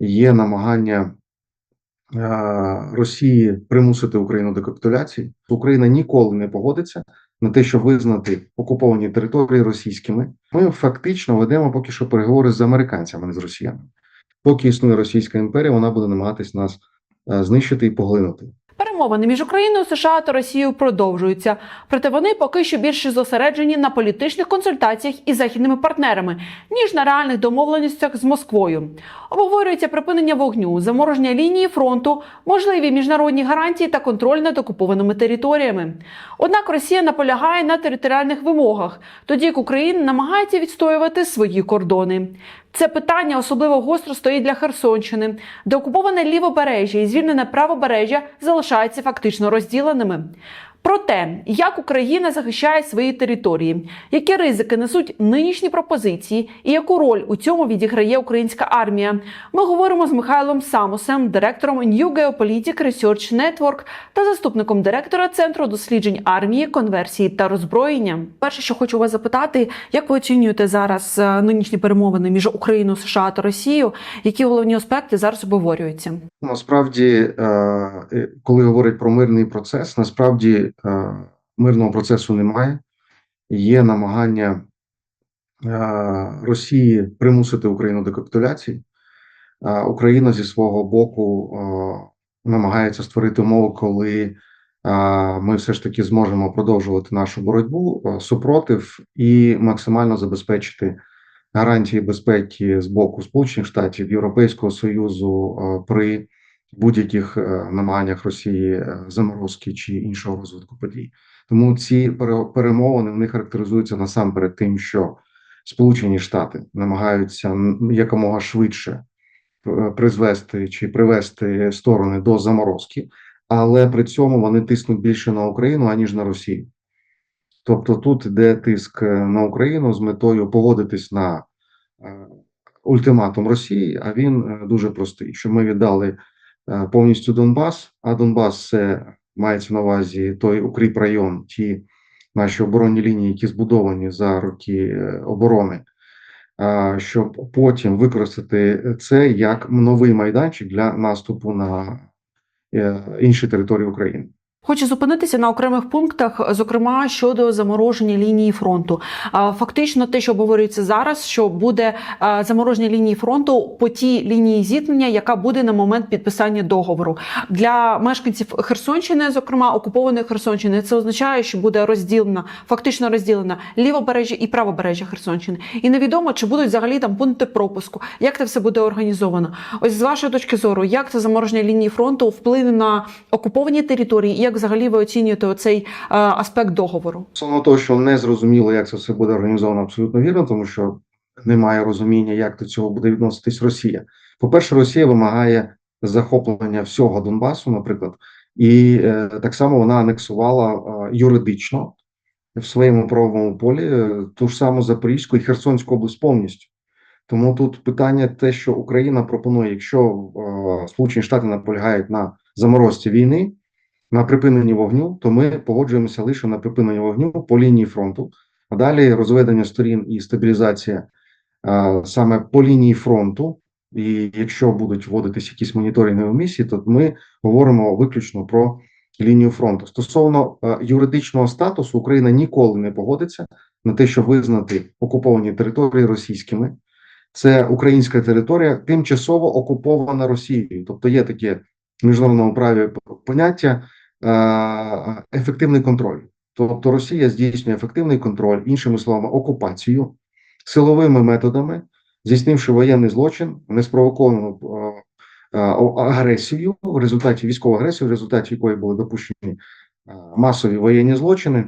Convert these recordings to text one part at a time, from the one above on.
є намагання е, Росії примусити Україну до капітуляції. Україна ніколи не погодиться на те, щоб визнати окуповані території російськими. Ми фактично ведемо поки що переговори з американцями, не з росіянами. Поки існує Російська імперія, вона буде намагатись нас е, знищити і поглинути. Перемовини між Україною, США та Росією продовжуються, проте вони поки що більше зосереджені на політичних консультаціях із західними партнерами, ніж на реальних домовленостях з Москвою. Обговорюється припинення вогню, замороження лінії фронту, можливі міжнародні гарантії та контроль над окупованими територіями. Однак Росія наполягає на територіальних вимогах, тоді як Україна намагається відстоювати свої кордони. Це питання особливо гостро стоїть для Херсонщини, де окуповане лівобережжя і звільнене правобережжя залишаються фактично розділеними. Про те, як Україна захищає свої території, які ризики несуть нинішні пропозиції, і яку роль у цьому відіграє українська армія, ми говоримо з Михайлом Самусем, директором New Geopolitics Research Network та заступником директора Центру досліджень армії, конверсії та роззброєння. Перше, що хочу вас запитати, як ви оцінюєте зараз е, нинішні перемовини між Україною, США та Росією? Які головні аспекти зараз обговорюються? Насправді, е, е, коли говорять про мирний процес, насправді е, мирного процесу немає. Є намагання е, Росії примусити Україну до капітуляції. Е, Україна зі свого боку намагається створити умови, коли ми все ж таки зможемо продовжувати нашу боротьбу супротив і максимально забезпечити гарантії безпеки з боку Сполучених Штатів, Європейського Союзу при будь-яких е, намаганнях Росії е, заморозки чи іншого розвитку подій. Тому ці перемовини вони характеризуються насамперед тим, що Сполучені Штати намагаються якомога швидше е, призвести чи привести сторони до заморозки, але при цьому вони тиснуть більше на Україну аніж на Росію. Тобто тут йде тиск на Україну з метою погодитись на ультиматум Росії, а він дуже простий: що ми віддали повністю Донбас, а Донбас це мається на увазі той укріп район, ті наші оборонні лінії, які збудовані за роки е, оборони, щоб потім використати це як новий майданчик для наступу на е, інші території України. Хочу зупинитися на окремих пунктах, зокрема щодо замороження лінії фронту. Фактично, те, що обговорюється зараз, що буде замороження лінії фронту по тій лінії зіткнення, яка буде на момент підписання договору для мешканців Херсонщини, зокрема окупованої Херсонщини. Це означає, що буде розділена, фактично розділена лівобережжя і правобережжя Херсонщини. І невідомо, чи будуть взагалі там пункти пропуску, як це все буде організовано. Ось з вашої точки зору, як це замороження лінії фронту вплине на окуповані території, як взагалі ви оцінюєте оцей е, аспект договору? Стосовно того, що не зрозуміло, як це все буде організовано, абсолютно вірно, тому що немає розуміння, як до цього буде відноситись Росія. По-перше, Росія вимагає захоплення всього Донбасу, наприклад, і е, так само вона анексувала е, юридично в своєму правовому полі е, ту ж саму Запорізьку і Херсонську область повністю. Тому тут питання те, що Україна пропонує, якщо е, Сполучені Штати наполягають на заморозці війни, на припиненні вогню, то ми погоджуємося лише на припинення вогню по лінії фронту. А далі розведення сторін і стабілізація а, саме по лінії фронту. І якщо будуть вводитись якісь моніторингові місії, то ми говоримо виключно про лінію фронту. Стосовно а, юридичного статусу, Україна ніколи не погодиться на те, щоб визнати окуповані території російськими. Це українська територія, тимчасово окупована Росією. Тобто є таке в міжнародному праві поняття е, ефективний контроль. Тобто Росія здійснює ефективний контроль, іншими словами, окупацію силовими методами, здійснивши воєнний злочин, неспровоковану е, е, агресію в результаті військової агресії, в результаті якої були допущені е, масові воєнні злочини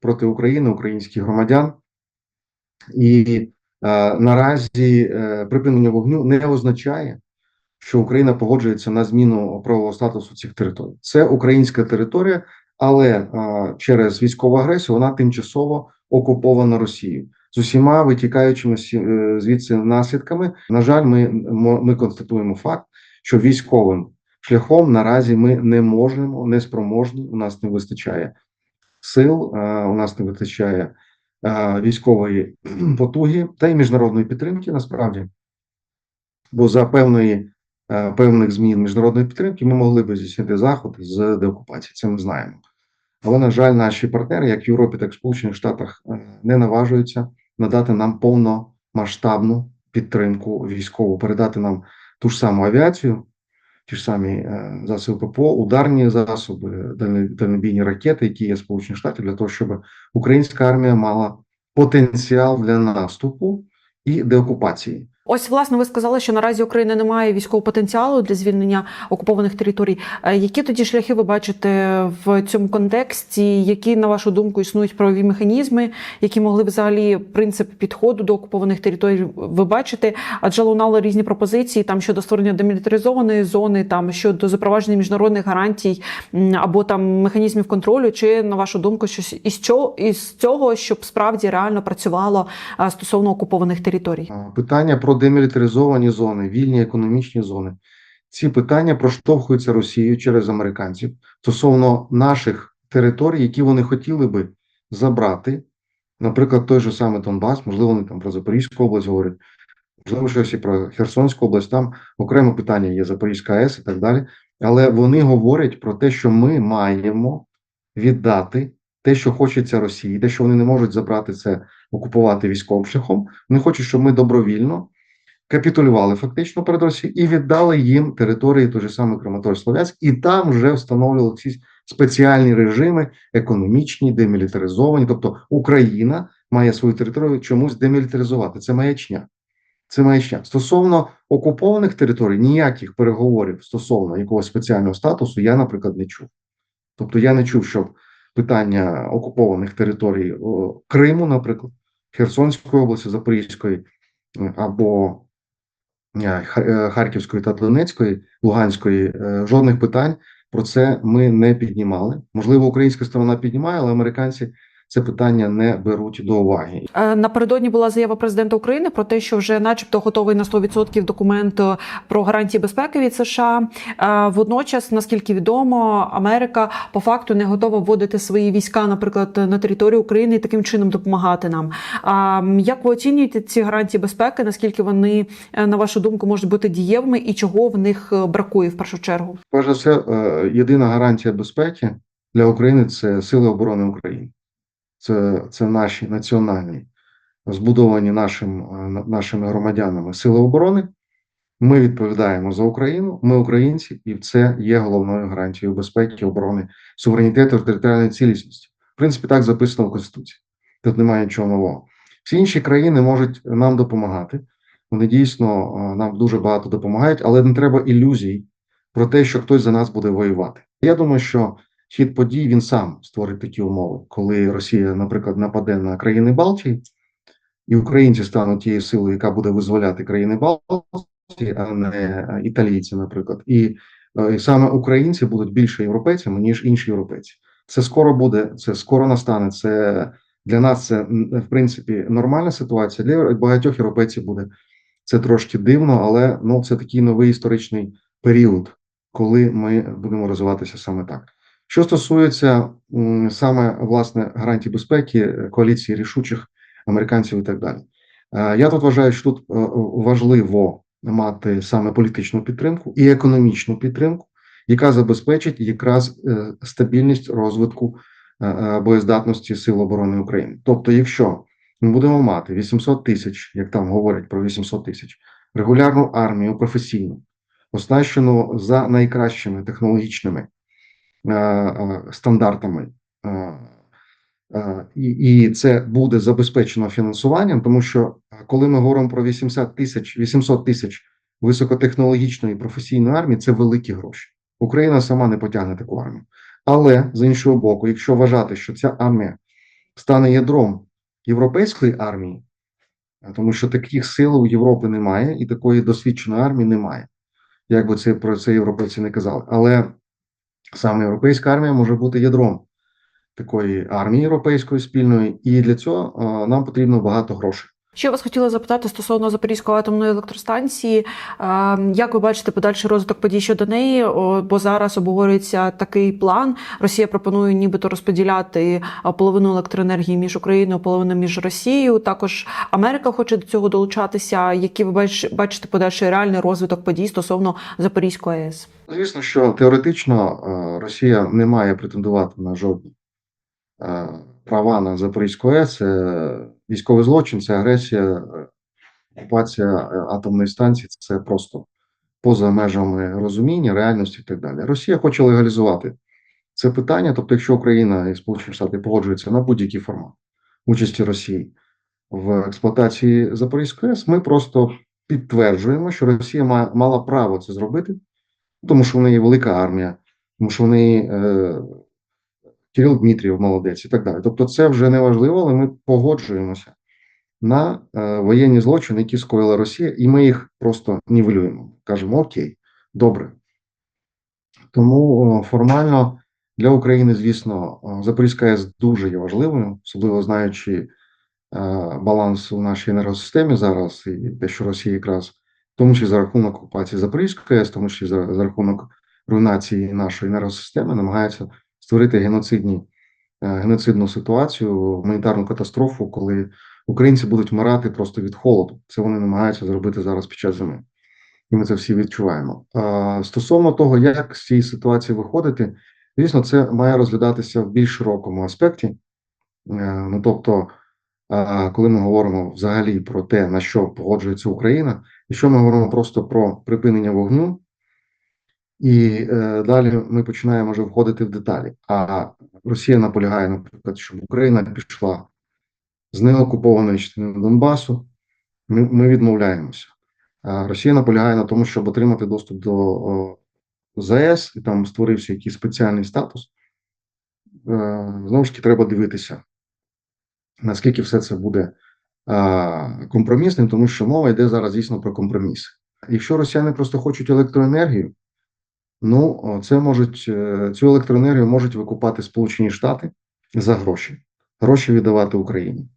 проти України, українських громадян. І е, наразі е, припинення вогню не означає, що Україна погоджується на зміну правового статусу цих територій. Це українська територія, але через військову агресію вона тимчасово окупована Росією з усіма витікаючими е, звідси наслідками. На жаль, ми, ми констатуємо факт, що військовим шляхом наразі ми не можемо, не спроможні. У нас не вистачає сил, у нас не вистачає військової потуги та й міжнародної підтримки насправді. Бо за певної певних змін міжнародної підтримки, ми могли б здійснити заходи з деокупації. Це ми знаємо. Але, на жаль, наші партнери, як в Європі, так і в Сполучених Штатах, е, не наважуються надати нам повномасштабну підтримку військову, передати нам ту ж саму авіацію, ті ж самі е, засоби ППО, ударні засоби, дальнобійні ракети, які є в Сполучених Штатах, для того, щоб українська армія мала потенціал для наступу і деокупації. Ось, власне, ви сказали, що наразі Україна не має військового потенціалу для звільнення окупованих територій. Е, Які тоді шляхи ви бачите в цьому контексті? Які, на вашу думку, існують правові механізми, які могли взагалі принцип підходу до окупованих територій ви бачите? Адже лунали різні пропозиції там щодо створення демілітаризованої зони, там щодо запровадження міжнародних гарантій або там механізмів контролю. Чи на вашу думку, щось із цього із цього, щоб справді реально працювало стосовно окупованих територій? Питання про демілітаризовані зони, вільні економічні зони. Ці питання проштовхуються Росією через американців стосовно наших територій, які вони хотіли би забрати. Наприклад, той же самий Донбас, можливо, вони там про Запорізьку область говорять, можливо, щось і про Херсонську область. Там окреме питання є Запорізька АЕС і так далі. Але вони говорять про те, що ми маємо віддати те, що хочеться Росії, те, що вони не можуть забрати це, окупувати військовим шляхом. Вони хочуть, щоб ми добровільно капітулювали фактично перед Росією і віддали їм території той же самий Краматорськ Слов'янськ, і там вже встановлювали ці спеціальні режими, економічні, демілітаризовані. Тобто Україна має свою територію чомусь демілітаризувати. Це маячня. Це маячня. Стосовно окупованих територій, ніяких переговорів стосовно якогось спеціального статусу я, наприклад, не чув. Тобто я не чув, щоб питання окупованих територій Криму, наприклад, Херсонської області, Запорізької е, або Харківської та Донецької, Луганської, е, жодних питань про це ми не піднімали. Можливо, українська сторона піднімає, але американці це питання не беруть до уваги. Е, Напередодні була заява президента України про те, що вже, начебто, готовий на 100% документ е, про гарантії безпеки від США. Е, Водночас, наскільки відомо, Америка по факту не готова вводити свої війська, наприклад, на територію України і таким чином допомагати нам. Як ви оцінюєте ці гарантії безпеки? Наскільки вони, на вашу думку, можуть бути дієвими, і чого в них бракує в першу чергу? Перш за все, єдина гарантія безпеки для України це сили оборони України. Це, це наші національні, збудовані нашим, е, нашими громадянами сили оборони. Ми відповідаємо за Україну, ми українці, і це є головною гарантією безпеки, оборони, суверенітету територіальної цілісності. В принципі, так записано в Конституції. Тут немає нічого нового. Всі інші країни можуть нам допомагати. Вони дійсно е, нам дуже багато допомагають, але не треба ілюзій про те, що хтось за нас буде воювати. Я думаю, що хід подій він сам створить такі умови, коли Росія, наприклад, нападе на країни Балтії, і українці стануть тією силою, яка буде визволяти країни Балтії, а не е, італійці, наприклад. І, е, і саме українці будуть більше європейцями, ніж інші європейці. Це скоро буде, це скоро настане. Це для нас це в принципі нормальна ситуація. Для багатьох європейців буде це трошки дивно, але ну це такий новий історичний період, коли ми будемо розвиватися саме так. Що стосується саме власне гарантій безпеки, е, коаліції рішучих американців і так далі, Е, я тут вважаю, що тут е, важливо мати саме політичну підтримку і економічну підтримку, яка забезпечить якраз стабільність розвитку боєздатності Сил оборони України. Тобто, якщо ми будемо мати 800 тисяч, як там говорять про 800 тисяч, регулярну армію професійну, оснащену за найкращими технологічними стандартами. е, е, І, це буде забезпечено фінансуванням, тому що е, коли ми говоримо про 80 тисяч 800 тисяч високотехнологічної професійної армії, це великі гроші. Україна сама не потягне таку армію. Але з іншого боку, якщо вважати, що ця армія стане ядром європейської армії, тому що таких сил у Європи немає, і такої досвідченої армії немає. Як би це про це європейці не казали. Але саме європейська армія може бути ядром такої армії європейської спільної, і для цього е, нам потрібно багато грошей. Ще вас хотіла запитати стосовно Запорізької атомної електростанції. Е, Як ви бачите подальший розвиток подій щодо неї? Бо зараз обговорюється такий план. Росія пропонує нібито розподіляти половину електроенергії між Україною, половину між Росією. Також Америка хоче до цього долучатися. Які ви бач- бачите подальший реальний розвиток подій стосовно Запорізької АЕС? Звісно, що теоретично е, Росія не має претендувати на жодні е, права на Запорізьку АЕС. Військовий злочин, це агресія, е, окупація е, атомної станції. Це просто поза межами розуміння, реальності і так далі. Росія хоче легалізувати це питання. Тобто, якщо Україна і Сполучені Штати погоджуються на будь-який формат участі Росії в експлуатації Запорізької АЕС, ми просто підтверджуємо, що Росія мала право це зробити тому що в неї велика армія, тому що в неї е, Кирил Дмитрієв молодець і так далі. Тобто, це вже не важливо, але ми погоджуємося на е, воєнні злочини, які скоїла Росія, і ми їх просто нівелюємо. Кажемо окей, добре. Тому е, формально для України, звісно, е, Запорізька АЕС дуже є важливою, особливо знаючи баланс у нашій енергосистемі зараз, і те, що Росія якраз в тому числі за рахунок окупації Запорізької АЕС, тому числі за, за рахунок руйнації нашої енергосистеми, намагається створити геноцидні, е, геноцидну ситуацію, гуманітарну катастрофу, коли українці будуть вмирати просто від холоду. Це вони намагаються зробити зараз під час зими. І ми це всі відчуваємо. Стосовно того, як з цієї ситуації виходити, звісно, це має розглядатися в більш широкому аспекті. Е, Ну, тобто, коли ми говоримо взагалі про те, на що погоджується Україна, якщо ми говоримо просто про припинення вогню, і е, далі ми починаємо вже входити в деталі. А Росія наполягає, наприклад, щоб Україна пішла з неокупованої частини Донбасу. Ми, ми відмовляємося. А Росія наполягає на тому, щоб отримати доступ до о, ЗАЕС, і там створився якийсь спеціальний статус. Е, знову ж таки, треба дивитися, наскільки все це буде а, компромісним, тому що мова йде зараз дійсно про компроміс. Якщо росіяни просто хочуть електроенергію, ну це можуть е, цю електроенергію можуть викупати Сполучені Штати за гроші, гроші віддавати Україні,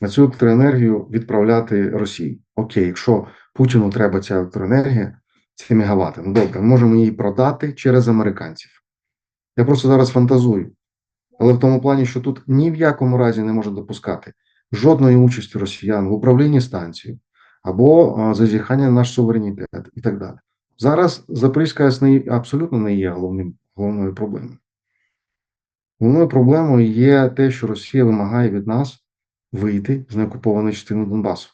а цю електроенергію відправляти Росії. Окей, якщо Путіну треба ця електроенергія, ці мегавати, ну добре, ми можемо її продати через американців. Я просто зараз фантазую. Але в тому плані, що тут ні в якому разі не може допускати жодної участі росіян в управлінні станцією або зазіхання на наш суверенітет і так далі. Зараз Запорізька АЕС не, абсолютно не є головним, головною проблемою. Головною проблемою є те, що Росія вимагає від нас вийти з неокупованої частини Донбасу.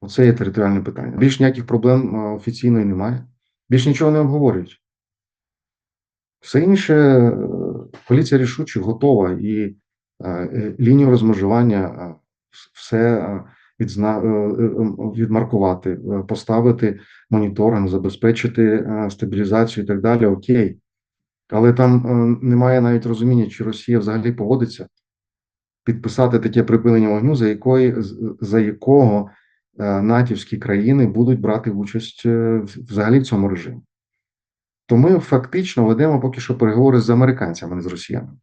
Оце є територіальне питання. Більш ніяких проблем а, офіційно і немає. Більш нічого не обговорюють. Все інше, е, поліція рішуче готова і е, е, лінію розмежування е, все е, відзна... е, е, відмаркувати, е, поставити моніторинг, забезпечити стабілізацію і так далі. Окей. Але там немає навіть розуміння, чи Росія взагалі погодиться підписати таке припинення вогню, за якої за якого натівські країни будуть брати участь взагалі в цьому режимі. То ми фактично ведемо поки що переговори з американцями, а не з росіянами.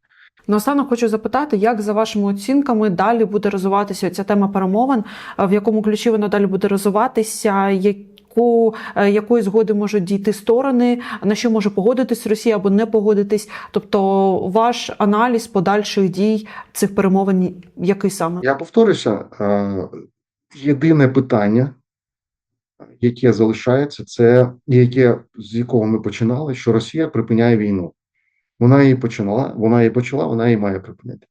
Наостанок хочу запитати, як за вашими оцінками далі буде розвиватися ця тема перемовин, в якому ключі вона далі буде розвиватися, яку е, якої згоди можуть дійти сторони, на що може погодитись Росія або не погодитись. Тобто, ваш аналіз подальших дій цих перемовин, який саме? Я повторюся, е, єдине питання, яке залишається, це яке з якого ми починали, що Росія припиняє війну. Вона її починала, вона її почала, вона її має припинити.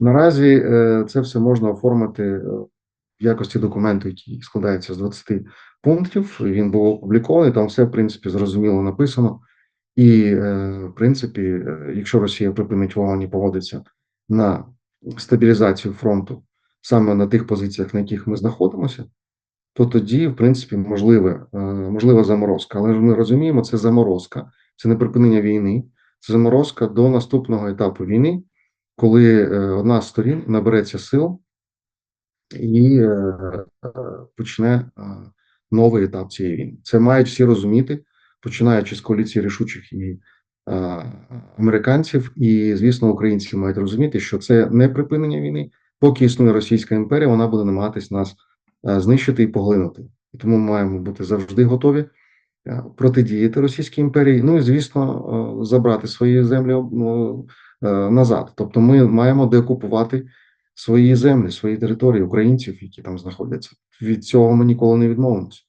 Наразі е, це все можна оформити е, в якості документу, який складається з 20 пунктів. Він був опублікований, там все, в принципі, зрозуміло написано. І, е, в принципі, якщо Росія припинить вогонь і погодиться на стабілізацію фронту саме на тих позиціях, на яких ми знаходимося, то тоді, в принципі, можливе, можлива заморозка. Але ж ми розуміємо, це заморозка, це не припинення війни, заморозка до наступного етапу війни, коли е, одна з сторін набереться сил і е, е, почне новий етап цієї війни. Це мають всі розуміти, починаючи з коаліції рішучих і американців, і звісно, українці мають розуміти, що це не припинення війни. Поки існує Російська імперія, вона буде намагатись нас знищити і поглинути. І тому ми маємо бути завжди готові протидіяти Російській імперії. Ну і звісно, е, забрати свої землі ну, е, назад. Тобто, ми маємо деокупувати свої землі, свої території українців, які там знаходяться. Від цього ми ніколи не відмовимося.